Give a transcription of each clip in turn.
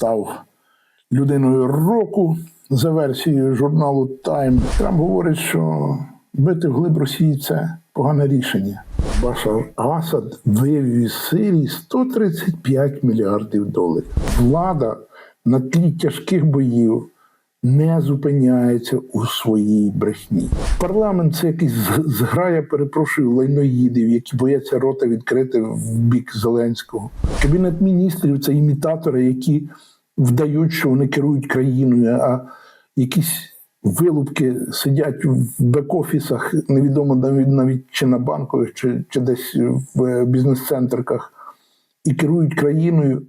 став людиною року за версією журналу Time. Трамп говорить, що бити вглиб Росії це погане рішення. Башар Асад вивів із Сирії 135 мільярдів доларів. Влада на тлі тяжких боїв не зупиняється у своїй брехні. Парламент це якийсь зграя, перепрошую, лайноїдів, які бояться рота відкрити в бік Зеленського. Кабінет міністрів це імітатори, які вдають, що вони керують країною, а якісь вилупки сидять в бек-офісах, невідомо навіть навіть чи на банкових, чи, чи десь в е, бізнес-центриках, і керують країною.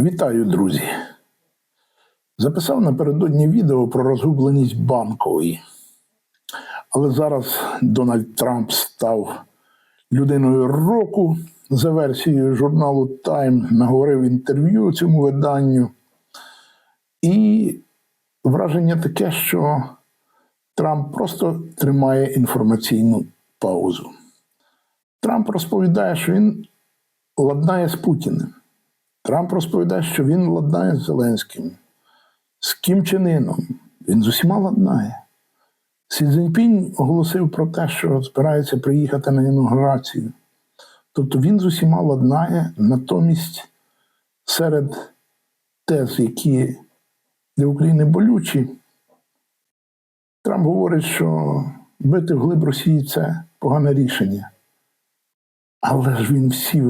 Вітаю, друзі! Записав напередодні відео про розгубленість банкової. Але зараз Дональд Трамп став людиною року за версією журналу Time, наговорив інтерв'ю цьому виданню. І враження таке, що Трамп просто тримає інформаційну паузу. Трамп розповідає, що він ладнає з Путіним. Трамп розповідає, що він ладнає з Зеленським, з Чен Іном. Він з усіма ладнає. Сі Цзіньпінь оголосив про те, що збирається приїхати на інаугурацію. Тобто він з усіма ладнає, натомість серед тез, які для України болючі, Трамп говорить, що бити вглиб Росії це погане рішення. Але ж він всі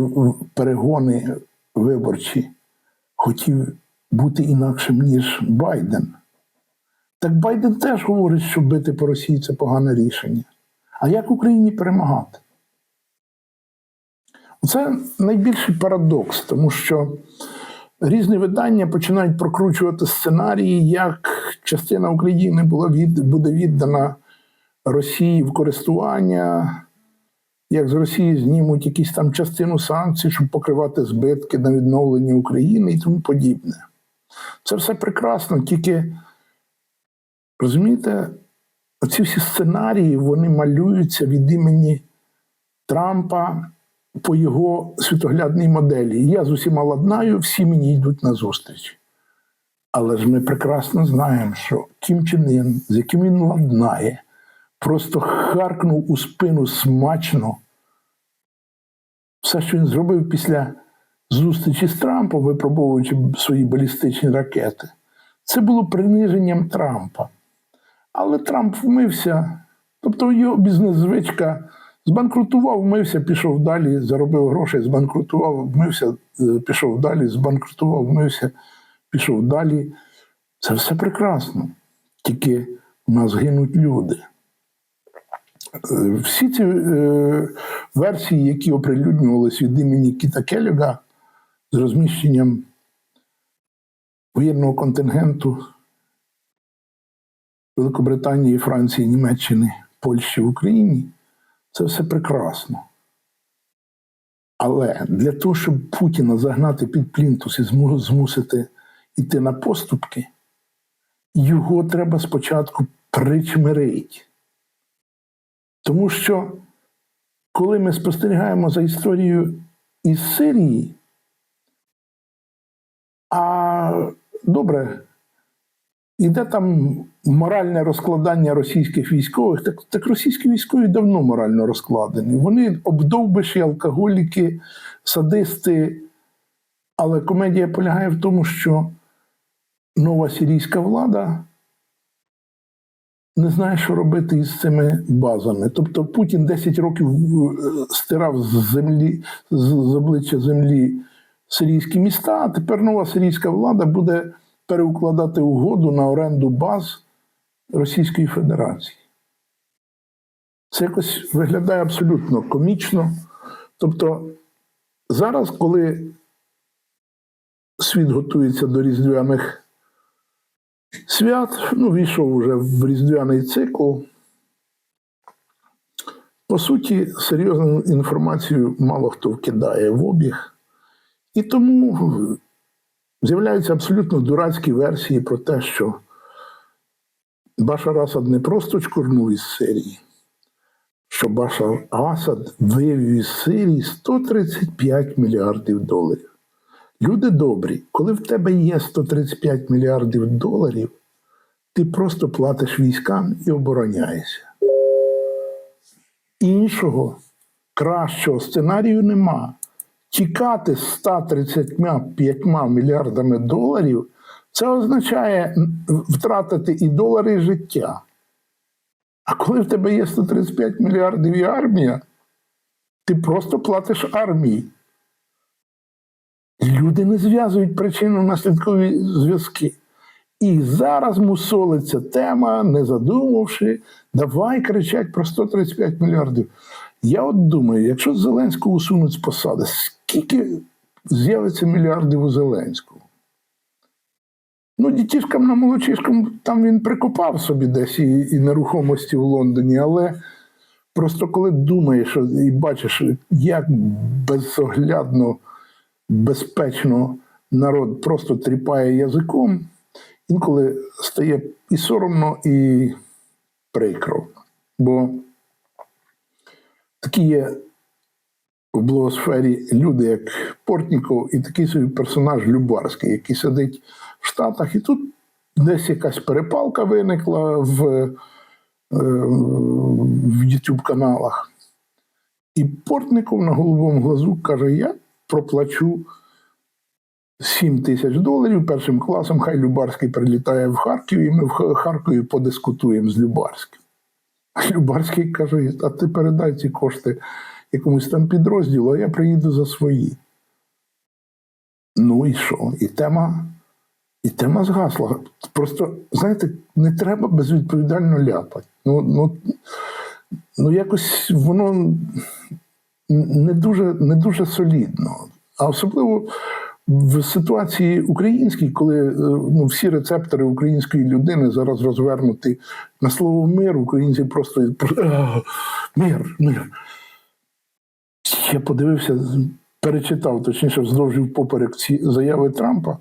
перегони виборчі хотів бути інакшим, ніж Байден. Так Байден теж говорить, що бити по Росії це погане рішення. А як Україні перемагати? Це найбільший парадокс, тому що різні видання починають прокручувати сценарії, як частина України була від, буде віддана Росії в користування, як з Росії знімуть якісь там частину санкцій, щоб покривати збитки на відновлення України і тому подібне. Це все прекрасно, тільки розумієте, оці всі сценарії вони малюються від імені Трампа по його світоглядній моделі. Я з усіма ладнаю, всі мені йдуть на зустріч. Але ж ми прекрасно знаємо, що Кім Чен Ін, з яким він ладнає, просто харкнув у спину смачно. Все, що він зробив після зустрічі з Трампом, випробовуючи свої балістичні ракети, це було приниженням Трампа. Але Трамп вмився, тобто його бізнес-звичка збанкрутував, вмився, пішов далі, заробив грошей, збанкрутував, вмився, е, пішов далі, збанкрутував, вмився, пішов далі. Це все прекрасно. Тільки у нас гинуть люди. Всі ці е, версії, які оприлюднювалися від імені Кіта Келюга з розміщенням воєнного контингенту Великобританії, Франції, Німеччини, Польщі в Україні, це все прекрасно. Але для того, щоб Путіна загнати під плінтус і змусити йти на поступки, його треба спочатку причмирити. Тому що, коли ми спостерігаємо за історією із Сирії, а добре, іде там моральне розкладання російських військових, так, так російські військові давно морально розкладені. Вони обдовбиші, алкоголіки, садисти. Але комедія полягає в тому, що нова сирійська влада не знає, що робити із цими базами. Тобто Путін 10 років е, стирав з землі, з з обличчя землі сирійські міста, а тепер нова сирійська влада буде переукладати угоду на оренду баз Російської Федерації. Це якось виглядає абсолютно комічно. Тобто, зараз, коли світ готується до різдвяних свят, ну, війшов уже в різдвяний цикл. По суті, серйозну інформацію мало хто вкидає в обіг. І тому з'являються абсолютно дурацькі версії про те, що Башар Асад не просто чкурнув із Сирії, що Башар Асад вивів із Сирії 135 мільярдів доларів. Люди добрі, коли в тебе є 135 мільярдів доларів, ти просто платиш військам і обороняєшся. Іншого кращого сценарію нема. Тікати з 135 мільярдами доларів це означає втратити і долари, і життя. А коли в тебе є 135 мільярдів і армія, ти просто платиш армії. Люди не зв'язують причинно-наслідкові зв'язки. І зараз мусолиться тема, не задумавши, давай кричать про 135 мільярдів. Я от думаю, якщо Зеленського усунуть з посади, скільки з'явиться мільярдів у Зеленського? Ну, дітішкам на молодчишкам там він прикопав собі десь і, і нерухомості в Лондоні, але просто коли думаєш і бачиш, як безоглядно, безпечно народ просто тріпає язиком, інколи стає і соромно, і прикро. Бо такі є в блогосфері люди, як Портніков, і такий собі персонаж Любарський, який сидить в Штатах, і тут десь якась перепалка виникла в, е, в YouTube каналах. І Портников на голубому глазу каже: Я проплачу 7 тисяч доларів першим класом, хай Любарський прилітає в Харків, і ми в Харкові подискутуємо з Любарським. А Любарський каже: а ти передай ці кошти якомусь там підрозділу, а я приїду за свої. Ну і що? І тема, і тема згасла. Просто, знаєте, не треба безвідповідально ляпати. Ну, ну, ну якось воно не дуже, не дуже солідно. А особливо в ситуації українській, коли е, ну, всі рецептори української людини зараз розвернуті на слово мир, українці просто мир, мир. Я подивився, перечитав, точніше, вздовж поперек ці заяви Трампа.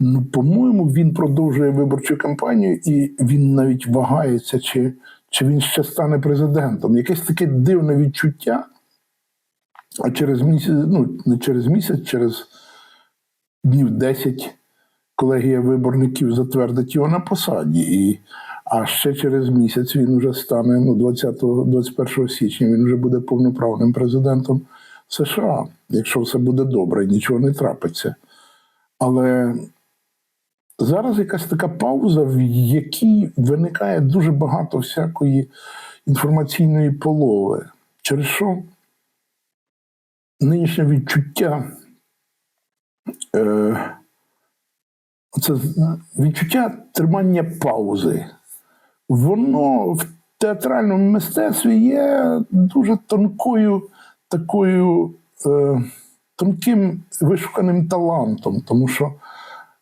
Ну, по-моєму, він продовжує виборчу кампанію, і він навіть вагається, чи, чи він ще стане президентом. Якесь таке дивне відчуття. А через місяць, ну не через місяць, через днів 10 колегія виборників затвердить його на посаді. І, а ще через місяць він вже стане ну, 20-21 січня, він вже буде повноправним президентом США, якщо все буде добре, нічого не трапиться. Але зараз якась така пауза, в якій виникає дуже багато всякої інформаційної полови, через що нинішнє відчуття, е, це відчуття тримання паузи, воно в театральному мистецтві є дуже тонкою такою е, тонким вишуканим талантом, тому що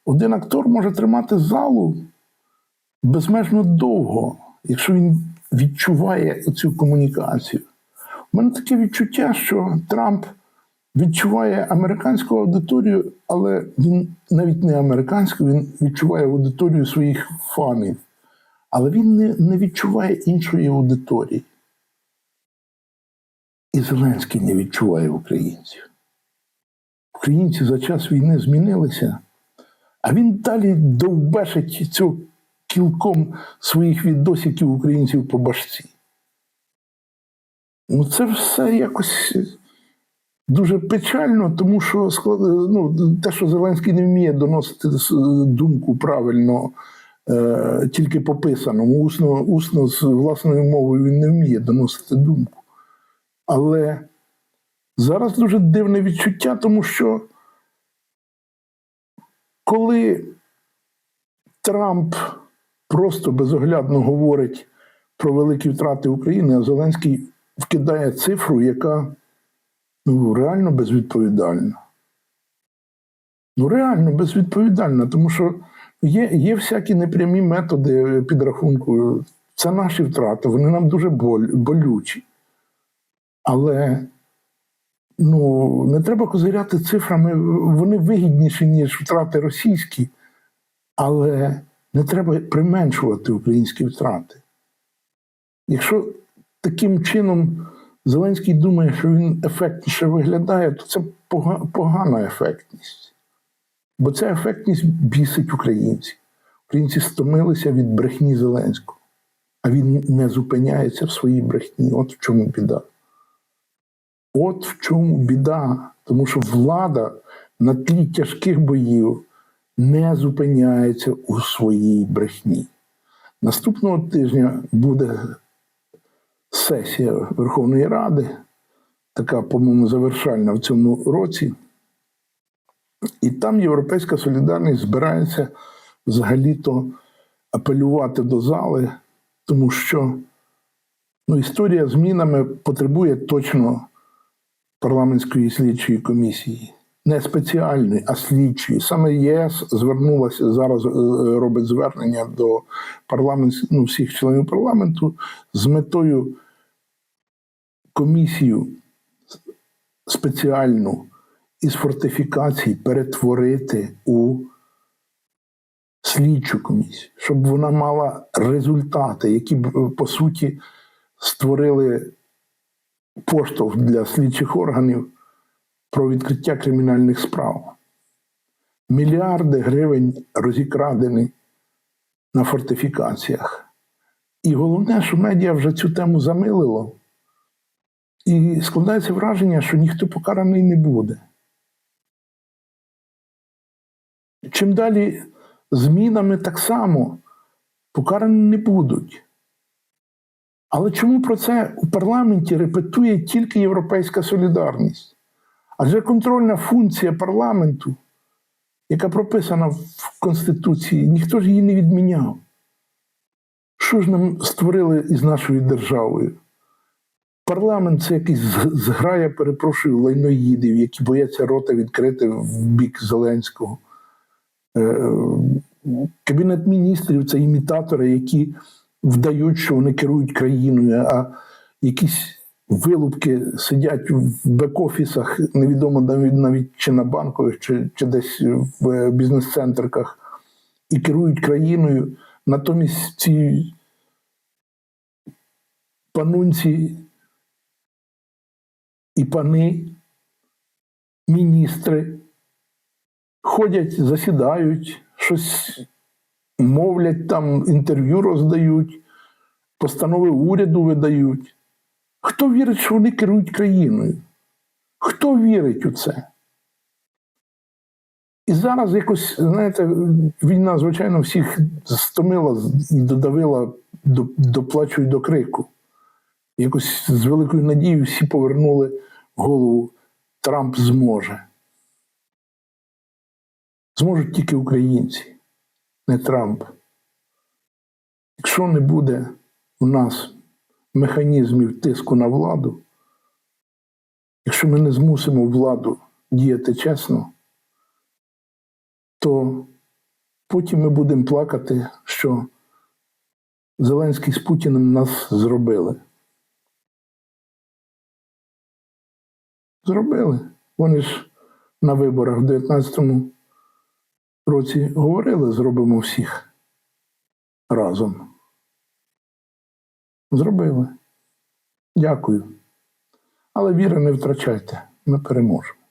один актор може тримати залу безмежно довго, якщо він відчуває цю комунікацію. У мене таке відчуття, що Трамп відчуває американську аудиторію, але він навіть не американську, він відчуває аудиторію своїх фанів. Але він не, не відчуває іншої аудиторії. І Зеленський не відчуває українців. Українці за час війни змінилися, а він далі довбешить цю кілком своїх відосиків українців по башці. Ну, це все якось дуже печально, тому що ну, те, що Зеленський не вміє доносити думку правильно, е, тільки по писаному, усно, усно з власною мовою він не вміє доносити думку. Але зараз дуже дивне відчуття, тому що коли Трамп просто безоглядно говорить про великі втрати України, а Зеленський вкидає цифру, яка ну, реально безвідповідальна. Ну, реально безвідповідальна, тому що є, є всякі непрямі методи підрахунку. Це наші втрати, вони нам дуже болючі. Але ну, не треба козиряти цифрами, вони вигідніші, ніж втрати російські, але не треба применшувати українські втрати. Якщо таким чином Зеленський думає, що він ефектніше виглядає, то це погана ефектність. Бо ця ефектність бісить українців. Українці стомилися від брехні Зеленського, а він не зупиняється в своїй брехні. От в чому біда. От в чому біда. Тому що влада на тлі тяжких боїв не зупиняється у своїй брехні. Наступного тижня буде сесія Верховної Ради, така, по-моєму, завершальна в цьому році. І там Європейська солідарність збирається взагалі-то апелювати до зали, тому що ну, історія змінами потребує точно парламентської слідчої комісії. Не спеціальної, а слідчої. Саме ЄС звернулася зараз, е, робить звернення до парламент, ну, всіх членів парламенту з метою комісію спеціальну із фортифікацій перетворити у слідчу комісію, щоб вона мала результати, які б, по суті створили поштовх для слідчих органів про відкриття кримінальних справ. Мільярди гривень розікрадені на фортифікаціях. І головне, що медіа вже цю тему замилило. І складається враження, що ніхто покараний не буде. Чим далі змінами так само покарані не будуть. Але чому про це у парламенті репетує тільки Європейська солідарність? Адже контрольна функція парламенту, яка прописана в Конституції, ніхто ж її не відміняв. Що ж нам створили із нашою державою? Парламент це якийсь зграя, перепрошую, лайноїдів, які бояться рота відкрити в бік Зеленського. Е, Кабінет міністрів це імітатори, які вдають, що вони керують країною, а якісь вилупки сидять в бек-офісах, невідомо навіть, навіть чи на банкових, чи, чи десь в е, бізнес-центриках, і керують країною. Натомість ці панунці і пани, міністри ходять, засідають, щось мовлять там, інтерв'ю роздають, постанови уряду видають. Хто вірить, що вони керують країною? Хто вірить у це? І зараз якось, знаєте, війна, звичайно, всіх стомила і додавила до, плачу і до крику. Якось з великою надією всі повернули голову Трамп зможе. Зможуть тільки українці, не Трамп. Якщо не буде у нас механізмів тиску на владу, якщо ми не змусимо владу діяти чесно, то потім ми будемо плакати, що Зеленський з Путіним нас зробили. Зробили. Вони ж на виборах в 19-му році говорили, зробимо всіх разом. Зробили. Дякую. Але віри не втрачайте. Ми переможемо.